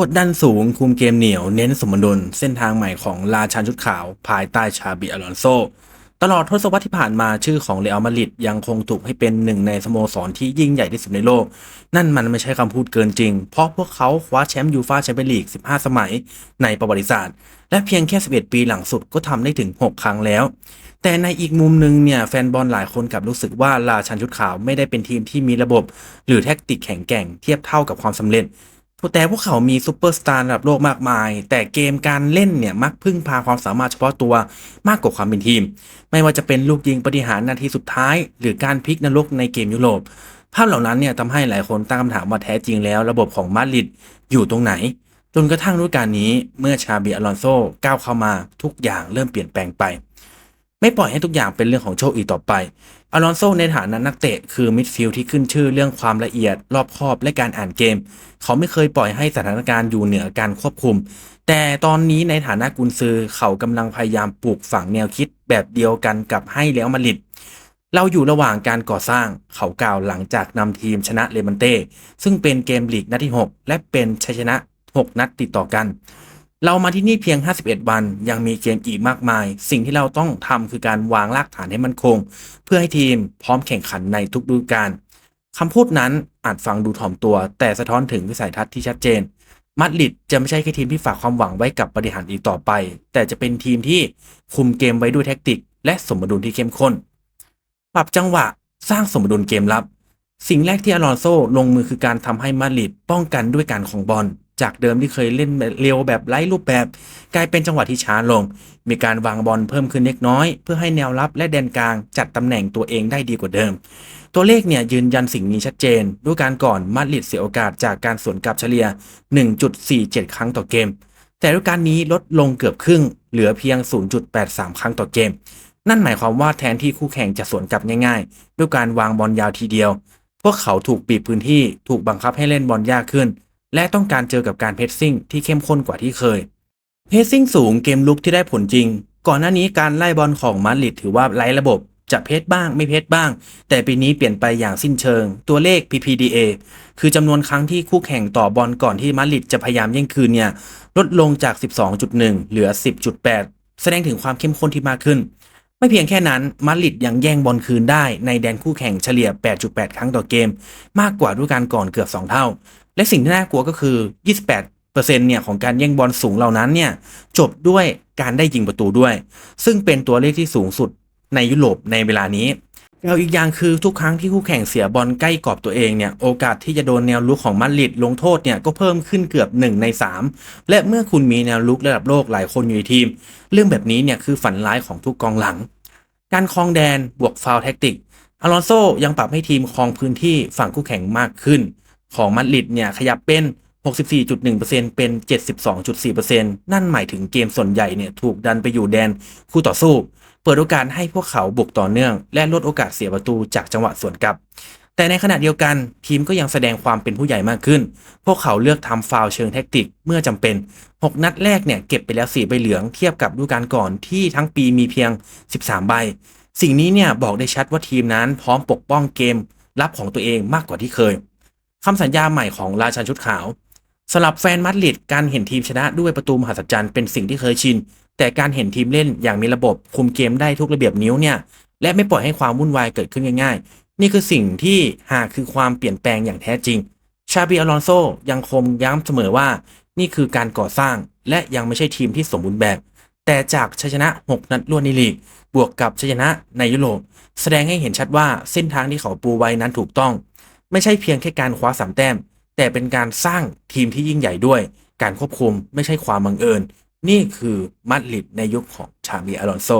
กดดันสูงคุมเกมเหนียวเน้นสมดุลเส้นทางใหม่ของราชันชุดขาว ภายใต้ชาบิอลอนโซ ตลอดทศวรรษที่ผ่านมาชื่อของเรอัลมาดริดยังคงถูกให้เป็นหนึ่งในสโมสรที่ยิ่งใหญ่ที่สุดในโลก นั่นมันไม่ใช่คำพูดเกินจริง เพราะพวกเขาคว้าแชมป์ยูฟ่าแชมเปี้ยนลีก 15 สมัยในประวัติศาสตร์ และเพียงแค่ 11 ปีหลังสุดก็ทำได้ถึง 6 ครั้งแล้วแต่ในอีกมุมหนึ่งเนี่ยแฟนบอลหลายคนกับรู้สึกว่าราชันชุดขาวไม่ได้เป็นทีมที่มีระบบ หรือแท็กติกแข็งแกร่งเทียบเท่ากับความสำเร็จ แต่พวกเขามีซูเปอร์สตาร์ระดับโลกมากมาย แต่เกมการเล่นเนี่ยมักพึ่งพาความสามารถเฉพาะตัวมากกว่าความเป็นทีม ไม่ว่าจะเป็นลูกยิงปฏิหารนาทีสุดท้าย หรือการพลิกนรกในเกมยุโรป ภาพเหล่านั้นเนี่ยทำให้หลายคนตั้งคำถามว่าแท้จริงแล้วระบบของมาดริดอยู่ตรงไหน จนกระทั่งฤดูกาลนี้เมื่อชาบิอลอนโซก้าวเข้ามาทุกอย่างเริ่มเปลี่ยนแปลงไป ไม่ปล่อยให้ทุกอย่างเป็นเรื่องของโชคอีกต่อไป อลอนโซในฐานะนักเตะคือมิดฟิลด์ที่ขึ้นชื่อเรื่องความละเอียดรอบคอบและการอ่านเกม เขาไม่เคยปล่อยให้สถานการณ์อยู่เหนือการควบคุม แต่ตอนนี้ในฐานะกุนซือเขากำลังพยายามปลูกฝังแนวคิดแบบเดียวกันกับให้แล้วมาดริดเราอยู่ระหว่างการก่อสร้างเขากล่าวหลังจากนำทีมชนะเลมันเต้ซึ่งเป็นเกมลีกนัดที่ 6 และเป็นชัยชนะ 6 นัดติดต่อกัน เรามาที่นี่เพียง 51 วัน ยังมีเกมอีกมากมาย สิ่งที่เราต้องทำคือการวางรากฐานให้มั่นคง เพื่อให้ทีมพร้อมแข่งขันในทุกฤดูกาลคำพูดนั้นอาจฟังดูถ่อมตัว แต่สะท้อนถึงวิสัยทัศน์ที่ชัดเจนมาดริดจะไม่ใช่แค่ทีมที่ฝากความหวังไว้กับบริหารอีกต่อไป แต่จะเป็นทีมที่คุมเกมไว้ด้วยแท็กติก และสมดุลที่เข้มข้น ปรับจังหวะสร้างสมดุลเกมรับ สิ่งแรกที่อลอนโซลงมือคือการทำให้มาดริดป้องกันด้วยการของบอล จากเดิมที่เคยเล่นเร็วแบบไร้รูปแบบ กลายเป็นจังหวะที่ช้าลง มีการวางบอลเพิ่มขึ้นเล็กน้อย เพื่อให้แนวรับและแดนกลางจัดตำแหน่งตัวเองได้ดีกว่าเดิม ตัวเลขเนี่ยยืนยันสิ่งนี้ชัดเจน ด้วยการก่อนมาดริดเสียโอกาสจากการสวนกลับเฉลี่ย 1.47 ครั้งต่อเกม แต่ด้วยการนี้ลดลงเกือบครึ่ง เหลือเพียง 0.83 ครั้งต่อเกม นั่นหมายความว่าแทนที่คู่แข่งจะสวนกลับง่ายๆ ด้วยการวางบอลยาวทีเดียว พวกเขาถูกบีบพื้นที่ถูกบังคับให้เล่นบอลยากขึ้น และต้องการเจอกับการเพสซิ่งที่เข้มข้นกว่าที่เคย เพสซิ่งสูงเกมลุกที่ได้ผลจริง ก่อนหน้านี้การไล่บอลของมาดริดถือว่าไร้ระบบจะเพสบ้างไม่เพสบ้าง แต่ปีนี้เปลี่ยนไปอย่างสิ้นเชิง ตัวเลข PPDA คือจำนวนครั้งที่คู่แข่งต่อบอลก่อนที่มาดริดจะพยายามแย่งคืนเนี่ย ลดลงจาก 12.1 เหลือ 10.8 แสดงถึงความเข้มข้นที่มากขึ้น ไม่เพียงแค่นั้นมาดริดยังแย่งบอลคืนได้ในแดนคู่แข่งเฉลี่ย 8.8 ครั้งต่อเกม มากกว่าฤดูกาลก่อนเกือบ 2 เท่า และสิ่งที่น่ากลัวก็คือ 28%เนี่ยของการแย่งบอลสูงเหล่านั้นเนี่ยจบด้วยการได้ยิงประตูด้วย ซึ่งเป็นตัวเลขที่สูงสุดในยุโรปในเวลานี้ แล้วอีกอย่างคือทุกครั้งที่คู่แข่งเสียบอลใกล้กรอบตัวเองเนี่ยโอกาสที่จะโดนแนวลุกของมาดริดลงโทษเนี่ยก็เพิ่มขึ้นเกือบ 1 ใน 3 และเมื่อคุณมีแนวลุกระดับโลกหลายคนอยู่ในทีม เรื่องแบบนี้เนี่ยคือฝันร้ายของทุกกองหลัง การคลองแดนบวกฟาวแท็กติกอลอนโซยังปรับให้ทีมครองพื้นที่ฝั่งคู่แข่งมากขึ้น ของมาดริดเนี่ยขยับเป็น 64.1%เป็น 72.4%นั่นหมายถึงเกมส่วนใหญ่เนี่ยถูกดันไปอยู่แดนคู่ต่อสู้ เปิดโอกาสให้พวกเขาบุกต่อเนื่อง และลดโอกาสเสียประตูจากจังหวะสวนกลับ แต่ในขณะเดียวกันทีมก็ยังแสดงความเป็นผู้ใหญ่มากขึ้น พวกเขาเลือกทำฟาวเชิงแท็กติกเมื่อจำเป็น 6 นัดแรกเนี่ยเก็บไปแล้ว4ใบเหลืองเทียบกับฤดูกาลก่อนที่ทั้งปีมีเพียง 13 ใบ สิ่งนี้เนี่ยบอกได้ชัดว่าทีมนั้นพร้อมปกป้องเกมรับของตัวเองมากกว่าที่เคยคำสัญญาใหม่ของราชันชุดขาวสำหรับแฟนมาดริดการเห็นทีมชนะด้วยประตูมหัศจรรย์เป็นสิ่งที่เคยชิน แต่การเห็นทีมเล่นอย่างมีระบบคุมเกมได้ทุกระเบียบนิ้วเนี่ย และไม่ปล่อยให้ความวุ่นวายเกิดขึ้นง่ายๆ นี่คือสิ่งที่หากคือความเปลี่ยนแปลงอย่างแท้จริง ชาบิอลอนโซยังคงย้ำเสมอว่า นี่คือการก่อสร้าง และยังไม่ใช่ทีมที่สมบูรณ์แบบ แต่จากชัยชนะ 6 นัดรวดในลีก บวกกับชัยชนะในยุโรปแสดงให้เห็นชัดว่าเส้นทางที่เขาปูไว้นั้นถูกต้อง ไม่ใช่เพียงแค่การคว้าสามแต้มแต่เป็นการสร้างทีมที่ยิ่งใหญ่ด้วย การควบคุมไม่ใช่ความบังเอิญ นี่คือมัดลิดในยุคของชาบีอลอนโซ